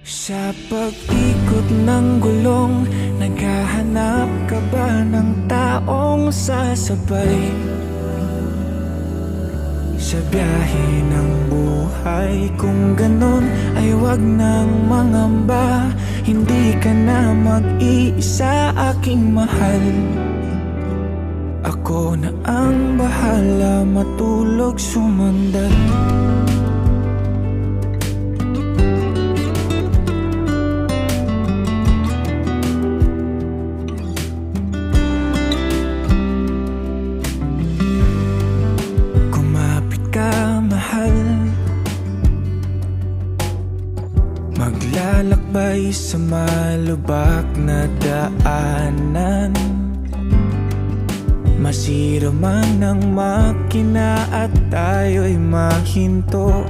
Sa pag-ikot ng gulong Naghahanap ka ba ng taong sasabay? Sa biyahe ng buhay Kung ganon ay wag nang mangamba. Hindi ka na mag-iisa aking mahal. Ako na ang bahala matulog sumandat Maglalakbay sa malubak na daanan. Masira man ang makina at tayo'y mahinto